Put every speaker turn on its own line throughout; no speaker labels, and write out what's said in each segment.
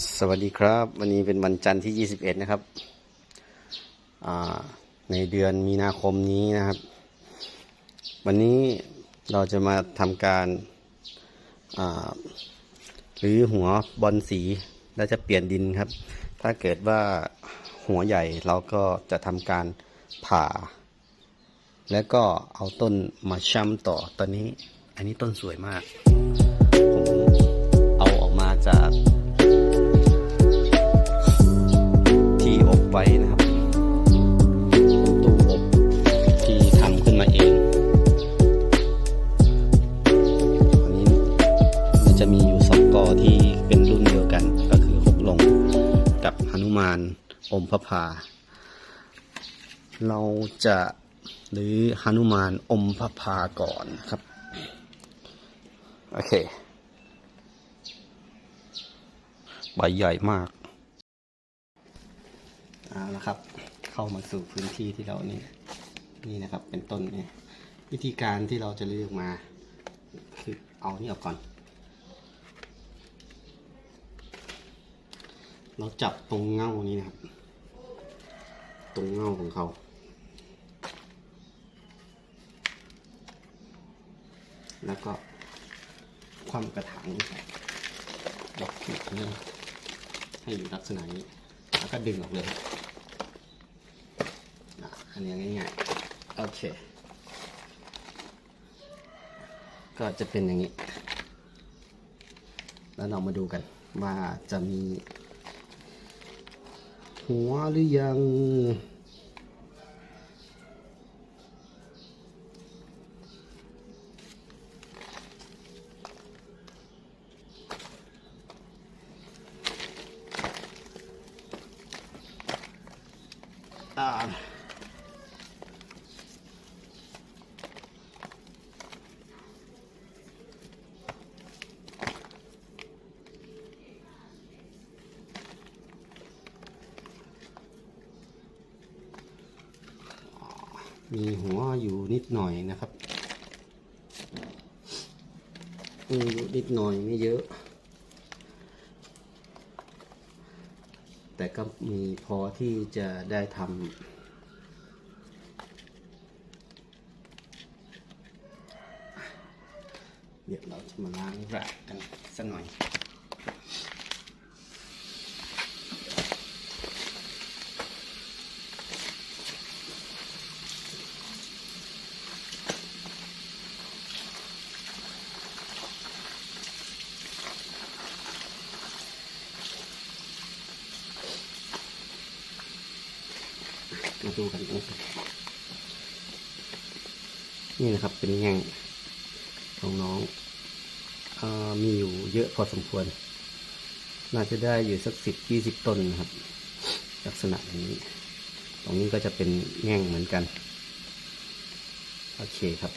สวัสดีครับ วันนี้เป็นวันจันทร์ที่ 21 นะครับ ในเดือนมีนาคมนี้นะครับ วันนี้เราจะมาทำการหรือหัวบอลสีแล้วจะเปลี่ยนดินครับ ถ้าเกิดว่าหัวใหญ่เราก็จะทำการผ่า แล้วก็เอาต้นมาช้ำต่อตอนนี้ อันนี้ต้นสวยมาก พระพาเราจะหรือหนุมานอมพระพาก่อนครับ โอเค ใบใหญ่มากเอาละครับ เข้ามาสู่พื้นที่ที่เรานี่นี่นะครับ เป็นต้นนี่วิธีการที่เราจะเลือกมา คือเอานี่ออกก่อน เราจับตรงเง่านี้นะครับ ตรงเงาของเขาแล้วก็ความกระถางนี่ครับยกขึ้นเรื่อให้อยู่ลักษณะนี้ แล้วก็ดึงออกเลยอันนี้ง่ายๆ โอเค ก็จะเป็นอย่างนี้ แล้วเรามาดูกันว่าจะมี หัวหรือยัง อ่า มีหัวอยู่นิดหน่อยนะครับมีอยู่นิดหน่อยไม่เยอะ แต่ก็มีพอที่จะได้ทำเดี๋ยวเราจะมาล้างรากกันสักหน่อย มาดูกันนะครับนี่นะครับเป็นแง่งของน้องออมีอยู่เยอะพอสมควร น่าจะได้อยู่สักสิบยี่สิบต้นนะครับ ลักษณะนี้ ตรงนี้ก็จะเป็นแง่งเหมือนกัน โอเคครับ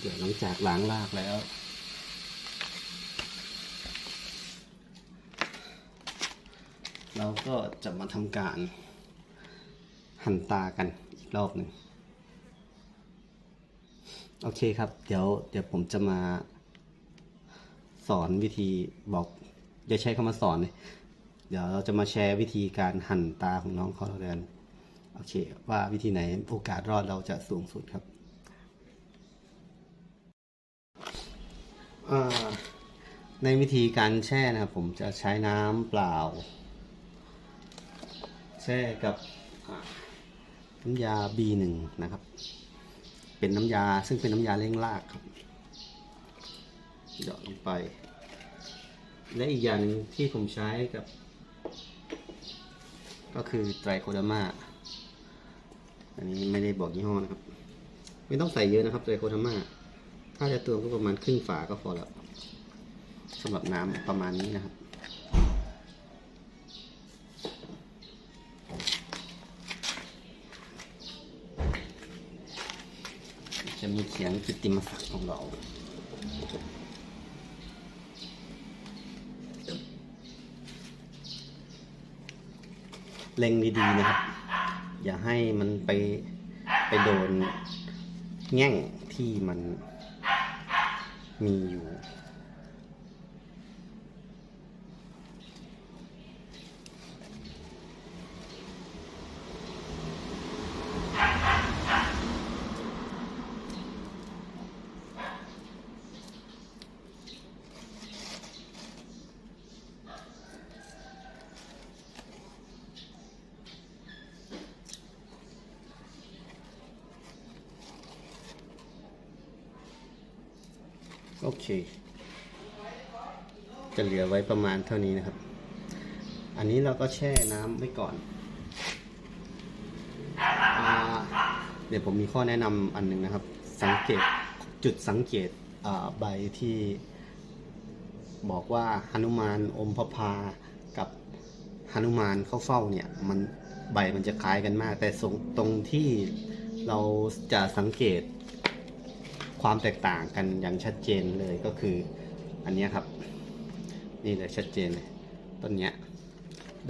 เดี๋ยวหลังจากล้างรากแล้ว เราก็จะมาทำการหั่นตากันอีกรอบหนึ่งโอเคครับ เดี๋ยวเดี๋ยวผมจะมาสอนวิธีบอกอย่าใช้คำว่าสอนเลยเดี๋ยวเราจะมาแชร์วิธีการหั่นตาของน้องเขาแล้วกันโอเค ว่าวิธีไหนโอกาสรอดเราจะสูงสุดครับในวิธีการแช่นะครับผมจะใช้น้ำเปล่า แช่กับน้ำยา B1 นะครับ เป็นน้ำยาซึ่งเป็นน้ำยาเร่งรากครับหยอดลงไป และอีกอย่างหนึ่งที่ผมใช้กับ ก็คือไตรโคดามาอันนี้ไม่ได้บอกยี่ห้อนะครับ ไม่ต้องใส่เยอะนะครับไตรโคดามาถ้าจะเติมก็ประมาณครึ่งฝาก็พอแล้วสำหรับน้ำประมาณนี้นะครับ จะมีเสียงกิตติมศักดิ์ของเราเล็งดีๆนะครับ อย่าให้มันไปไปโดนแง่งที่มันมีอยู่ โอเค จะเหลือไว้ประมาณเท่านี้นะครับ อันนี้เราก็แช่น้ำไว้ก่อนอเดี๋ยวผมมีข้อแนะนำอันหนึ่งนะครับ สังเกตจุดสังเกตใบที่บอกว่าหนุมานอมพระพากับหนุมานเข้าเฝ้าเนี่ยมันใบมันจะคล้ายกันมาก แต่ตรงตรงที่เราจะสังเกต ความแตกต่างกันอย่างชัดเจนเลยก็คืออันนี้ครับ นี่เลยชัดเจนเลยต้นเนี้ย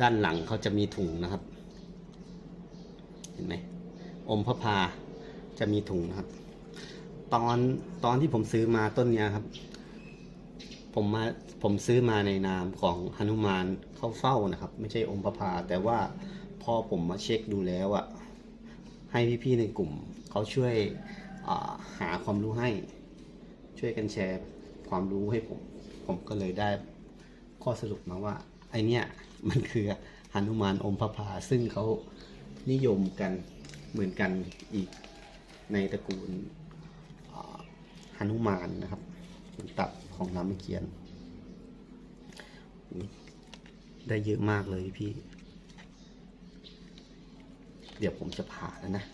ด้านหลังเขาจะมีถุงนะครับ เห็นไหมอมพระพาจะมีถุงนะครับ ตอนตอนที่ผมซื้อมาต้นเนี้ยครับ ผมมาผมซื้อมาในนามของหนุมานเข้าเฝ้านะครับ ไม่ใช่อมพระพาแต่ว่าพอผมมาเช็คดูแล้วอะให้พี่ๆในกลุ่มเขาช่วย หาความรู้ให้ ช่วยกันแชร์ความรู้ให้ผม ผมก็เลยได้ข้อสรุปมาว่า ไอเนี้ยมันคือหนุมานอมพระพาซึ่งเขานิยมกันเหมือนกันอีกในตระกูลหนุมานนะครับเป็นตับของรามเกียรติได้เยอะมากเลยพี่ เดี๋ยวผมจะผ่าแล้วนะ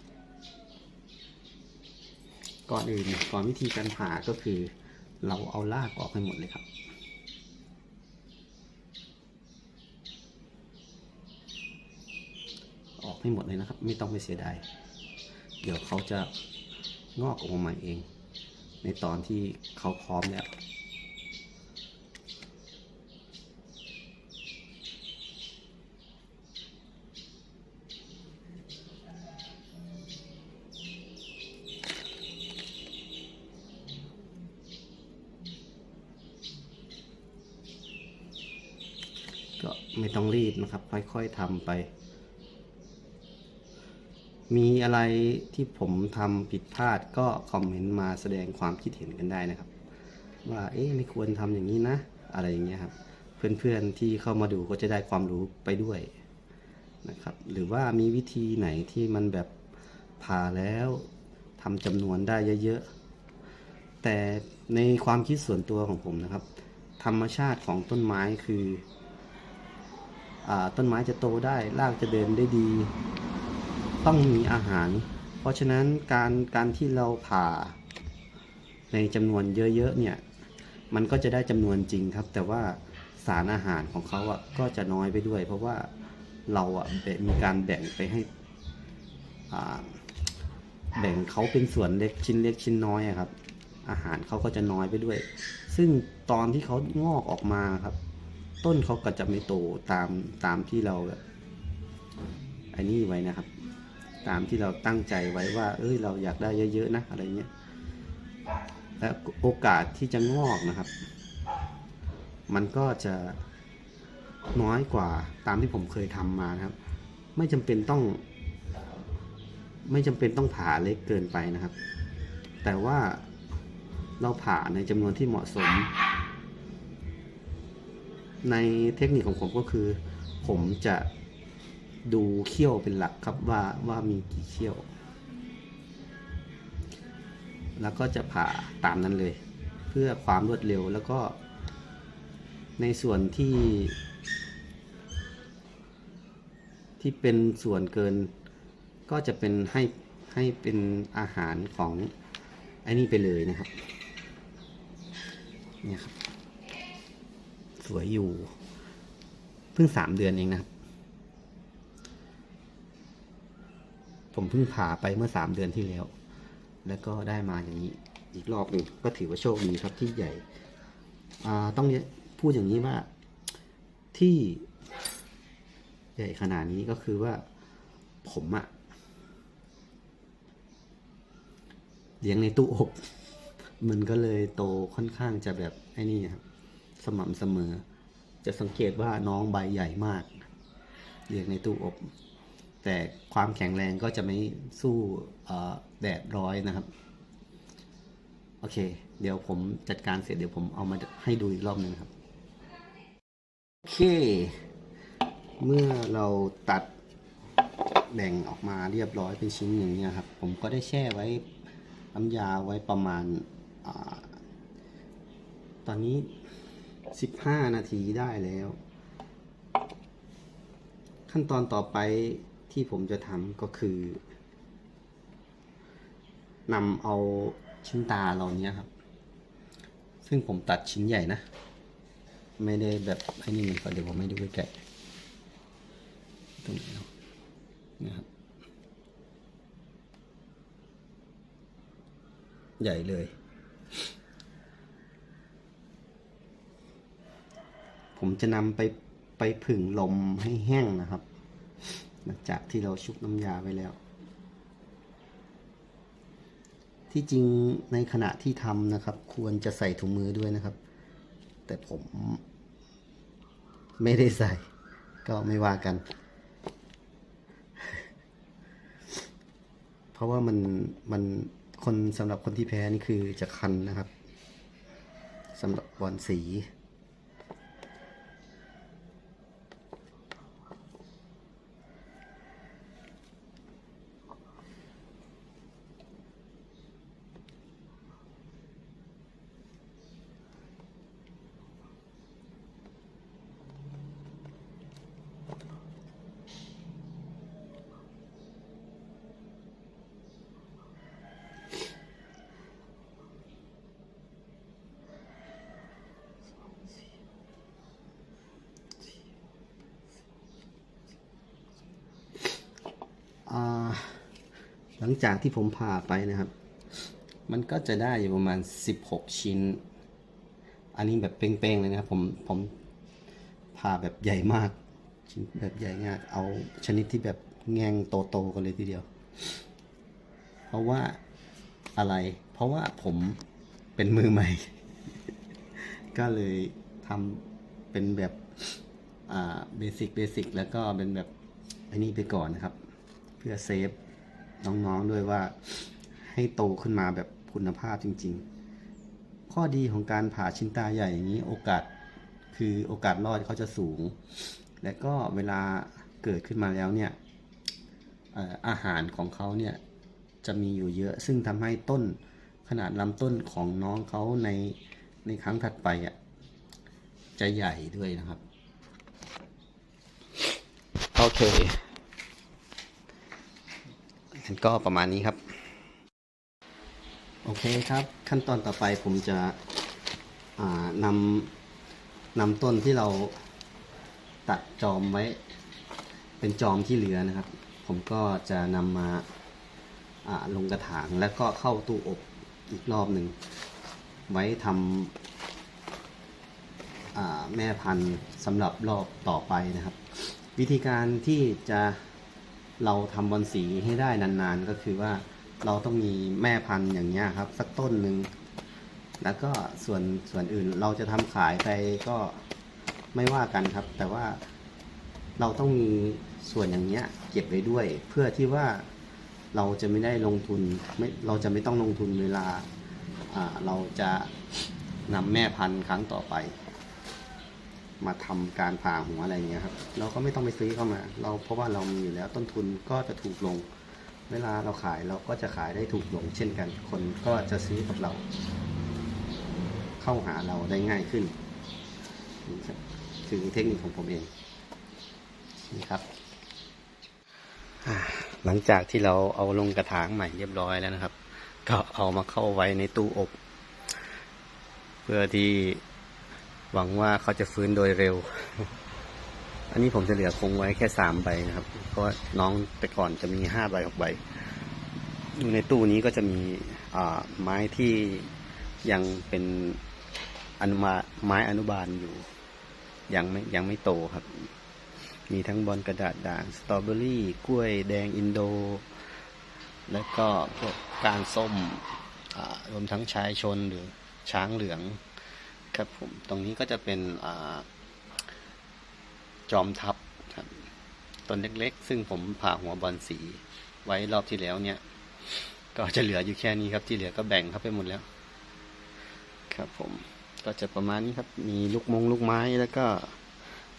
ก่อนอื่นก่อนวิธีการผ่าก็คือ เราเอารากออกให้หมดเลยครับออกให้หมดเลยนะครับ ไม่ต้องไปเสียดายเดี๋ยวเขาจะงอกออกมาเอง ในตอนที่เขาพร้อมแล้ว ก็ ไม่ต้องรีบนะครับ ค่อยๆทำไป มีอะไรที่ผมทำผิดพลาดก็คอมเมนต์มาแสดงความคิดเห็นกันได้นะครับ ว่าเอ๊ะไม่ควรทำอย่างนี้นะ อะไรอย่างเงี้ยครับ เพื่อนๆที่เข้ามาดูก็จะได้ความรู้ไปด้วยนะครับ หรือว่ามีวิธีไหนที่มันแบบผ่าแล้วทำจำนวนได้เยอะๆ แต่ในความคิดส่วนตัวของผมนะครับ ธรรมชาติของต้นไม้คือ ต้นไม้จะโตได้รากจะเดินได้ดี ต้องมีอาหาร เพราะฉะนั้นการการที่เราผ่าในจำนวนเยอะๆเนี่ยมันก็จะได้จำนวนจริงครับ แต่ว่าสารอาหารของเขาอะก็จะน้อยไปด้วย เพราะว่าเราอะมีการแบ่งไปให้แบ่งเขาเป็นส่วนเล็กชิ้นเล็กชิ้นน้อยครับ อาหารเขาก็จะน้อยไปด้วย ซึ่งตอนที่เขางอกออกมาครับ ต้นเขาก็จะไม่โตตามตามที่เราไอ้นี่ไว้นะครับ ตามที่เราตั้งใจไว้ว่า เอ้ยเราอยากได้เยอะๆนะอะไรเงี้ยและโอกาสที่จะงอกนะครับ มันก็จะน้อยกว่าตามที่ผมเคยทำมานะครับ ไม่จำเป็นต้อง ไม่จำเป็นต้องผ่าเล็กเกินไปนะครับ แต่ว่าเราผ่าในจำนวนที่เหมาะสม ในเทคนิคของผมก็คือ ผมจะดูเขี้ยวเป็นหลักครับว่าว่ามีกี่เขี้ยว แล้วก็จะผ่าตามนั้นเลย เพื่อความรวดเร็วแล้วก็ ในส่วนที่ ที่เป็นส่วนเกิน ก็จะเป็นให้ให้เป็นอาหารของไอ้นี่ไปเลยนะครับเนี่ยครับ สวยอยู่ เพิ่งสามเดือนเองนะครับ ผมเพิ่งผ่าไปเมื่อสามเดือนที่แล้ว แล้วก็ได้มาอย่างนี้อีกรอบหนึ่งก็ถือว่าโชคดีครับที่ใหญ่ ต้องพูดอย่างนี้ว่าที่ใหญ่ขนาดนี้ก็คือว่าผมอะเลี้ยงในตู้อบ มันก็เลยโตค่อนข้างจะแบบไอ้นี่ครับ สม่ำเสมอ จะสังเกตว่าน้องใบใหญ่มากเรียงในตู้อบ แต่ความแข็งแรงก็จะไม่สู้แดดร้อยนะครับ โอเค เดี๋ยวผมจัดการเสร็จเดี๋ยวผมเอามาให้ดูอีกรอบหนึงครับ โอเค เมื่อเราตัดแบ่งออกมาเรียบร้อยเป็นชิ้นอย่างนี้ยครับ ผมก็ได้แช่ไว้น้ำยาไว้ประมาณอาตอนนี้ 15นาทีได้แล้ว ขั้นตอนต่อไปที่ผมจะทำก็คือนำเอาชิ้นตาเราเนี้ยครับ ซึ่งผมตัดชิ้นใหญ่นะ ไม่ได้แบบไอ้นี่มันก็เดี๋ยวผมไม่ดูใกล้ๆตรงนี้นะครับใหญ่เลย ผมจะนำไปไปผึ่งลมให้แห้งนะครับ หลังจากที่เราชุบน้ำยาไว้แล้ว ที่จริงในขณะที่ทำนะครับ ควรจะใส่ถุงมือด้วยนะครับ แต่ผมไม่ได้ใส่ ก็ไม่ว่ากัน เพราะว่ามันมันคนสำหรับคนที่แพ้นี่คือจะคันนะครับสำหรับบอลสี หลังจากที่ผมผ่าไปนะครับ มันก็จะได้อยู่ประมาณ 16 ชิ้น อันนี้แบบเป้งๆเลยนะครับ ผมผมผ่าแบบใหญ่มาก ชิ้นแบบใหญ่มากเอาชนิดที่แบบแงงโตๆกันเลยทีเดียว เพราะว่าอะไร เพราะว่าผมเป็นมือใหม่ ก็เลยทำเป็นแบบอ่าเบสิกเบสิกแล้วก็เป็นแบบไอ้นี่ไปก่อนนะครับ เพื่อเซฟน้องๆด้วยว่าให้โตขึ้นมาแบบคุณภาพจริง ๆ ข้อดีของการผ่าชิ้นตาใหญ่อย่างนี้โอกาสคือโอกาสรอดเขาจะสูง และก็เวลาเกิดขึ้นมาแล้วเนี่ยเอ่ออาหารของเขาเนี่ยจะมีอยู่เยอะ ซึ่งทำให้ต้นขนาดลำต้นของน้องเขาในในครั้งถัดไปอะจะใหญ่ด้วยนะครับ โอเคงั้นก็ประมาณนี้ครับ โอเคครับ ขั้นตอนต่อไปผมจะอ่านำนำต้นที่เรา ตัดจอมไว้ เป็นจอมที่เหลือนะครับ ผมก็จะนำมาลงกระถางแล้วก็เข้าตู้อบอีกรอบหนึ่ง ไว้ทำแม่พันธุ์สำหรับรอบต่อไปนะครับ วิธีการที่จะเราทำบอลสีให้ได้นานๆ ก็คือว่าเราต้องมีแม่พันธุ์อย่างเงี้ยครับ สักต้นหนึ่งแล้วก็ส่วนส่วนอื่นเราจะทำขายไปก็ ไม่ว่ากันครับ แต่ว่าเราต้องมีส่วนอย่างเงี้ย เก็บไว้ด้วย เพื่อที่ว่าเราจะไม่ได้ลงทุนไม่เราจะไม่ต้องลงทุนเวลาอ่าเราจะนำแม่พันธุ์ครั้งต่อไป มาทำการผ่าหัวอะไรเงี้ยครับ เราก็ไม่ต้องไปซื้อเข้ามา เราเพราะว่าเรามีอยู่แล้วต้นทุนก็จะถูกลง เวลาเราขายเราก็จะขายได้ถูกลง เช่นกัน คนก็จะซื้อกับเรา เข้าหาเราได้ง่ายขึ้นนี่ครับ คือเทคนิคของผมเองนี่ครับ หลังจากที่เราเอาลงกระถางใหม่เรียบร้อยแล้วนะครับ ก็เอามาเข้าไว้ในตู้อบ เพื่อที่หวังว่าเขาจะฟื้นโดยเร็ว อันนี้ผมจะเหลือคงไว้แค่สามใบนะครับ เพราะว่าน้องแต่ก่อนจะมีห้าใบหกใบอยู่ในตู้นี้ก็จะมีไม้ที่ยังเป็นอนุมาไม้อนุบาลอยู่ ยังไม่ยังไม่โตครับ มีทั้งบอลกระดาษด่างสตรอเบอรี่กล้วยแดงอินโด แล้วก็พวกการส้มรวมทั้งชายชนหรือช้างเหลืองครับผมตรงนี้ก็จะเป็นอจอมทัพครับต้นเล็กๆ ซึ่งผมผ่าหัวบอลสีไว้รอบที่แล้วเนี่ย ก็จะเหลืออยู่แค่นี้ครับที่เหลือก็แบ่งเข้าไปหมดแล้ว ครับผม ก็จะประมาณนี้ครับ มีลูกมงลูกไม้แล้วก็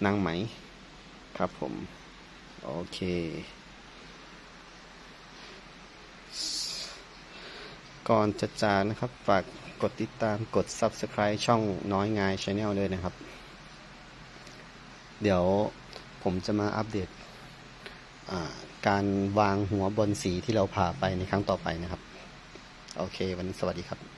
นางไหมครับผม โอเค ก่อนจะจานะครับ ฝากกดติดตามกด Subscribe ช่องน้อยงาย Channel ด้วยนะครับ เดี๋ยวผมจะมาอัปเดตการวางหัวบนสีที่เราผ่าไปในครั้งต่อไปนะครับ โอเค วันนี้สวัสดีครับ